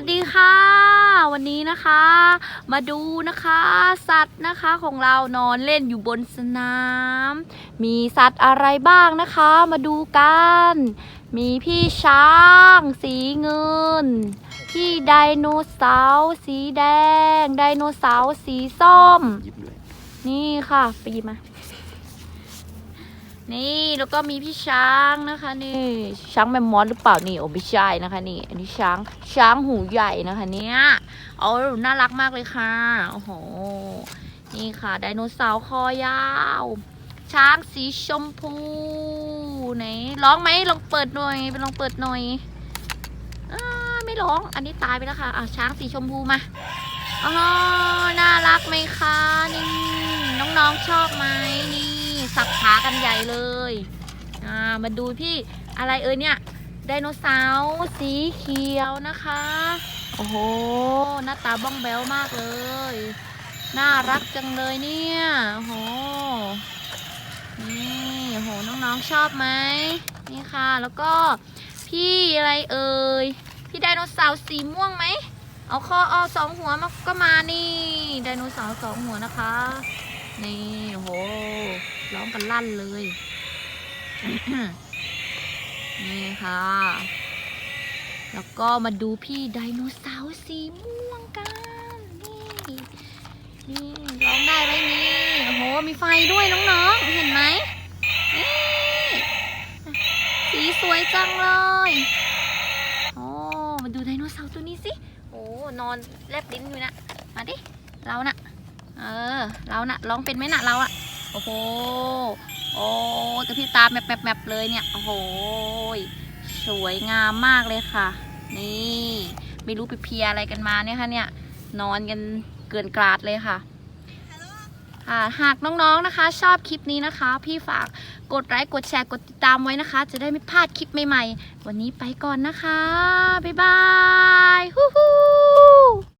วัสดีค่ะ วันนี้นะคะ มาดูนะคะ สัตว์นะคะของเรานอนเล่นอยู่บนสนาม มีสัตว์อะไรบ้างนะคะ มาดูกัน มีพี่ช้าง สีเงิน พี่ไดโนเสาร์สีแดง ไดโนเสาร์สีส้ม นี่ค่ะ ไปหยิบมา นี่แล้วก็มีพี่ช้างนะคะนี่ช้างแมมมอสหรือเปล่านี่โอ้ไม่ใช่นะคะ นี่ อันนี้ช้างช้างหูใหญ่นะคะ เนี่ยเอาน่ารักมากเลยค่ะโอ้โหนี่ค่ะไดโนเสาร์คอยาว ช้างสีชมพูไหนร้องไหมลองเปิดหน่อยไปลองเปิดหน่อยอาไม่ร้อง อันนี้ตายไปแล้วค่ะอะช้างสีชมพูมาอ๋อน่ารักไหมคะนี่น้องๆชอบไหมนี่ สับขากันใหญ่เลยอ่ามาดูพี่อะไรเอ่ยเนี่ยไดโนเสาร์สีเขียวนะคะ โอ้โห หน้าตาบ้องแบ้วมากเลย น่ารักจังเลยเนี่ยโอ้โหนี่โหน้องๆชอบไหมนี่ค่ะ แล้วก็พี่อะไรเอ่ยพี่ไดโนเสาร์สีม่วงไหมเอาคอเอาสองหัวมาก็มานี่ไดโนเสาร์สองหัวนะคะ นี่โอ้โห ร้องกันลั่นเลย นี่ค่ะ แล้วก็มาดูพี่ไดโนเสาร์สีม่วงกัน นี่นี่ร้องได้ไหมนี่โอ้โห มีไฟด้วยน้องๆ เห็นไหมนี่สีสวยจังเลยโอ้มาดูไดโนเสาร์ตัวนี้สิ โอ้นอนแลบลิ้นอยู่นะ มาดิ เราน่ะเออ เราน่ะร้องเป็นไหมน่ะเราอะ อ้โห โอ้กระพริบตาแมบแมบแมบเลยเนี่ย โอ้โห สวยงามมากเลยค่ะ นี่ไม่รู้ไปเพียอะไรกันมาเนี่ยค่ะเนี่ย นอนกันเกินกราดเลยค่ะหากน้องๆนะคะ ชอบคลิปนี้นะคะ พี่ฝากกดไลค์กดแชร์กดติดตามไว้นะคะ จะได้ไม่พลาดคลิปใหม่ๆ วันนี้ไปก่อนนะคะ บ๊ายบายฮู้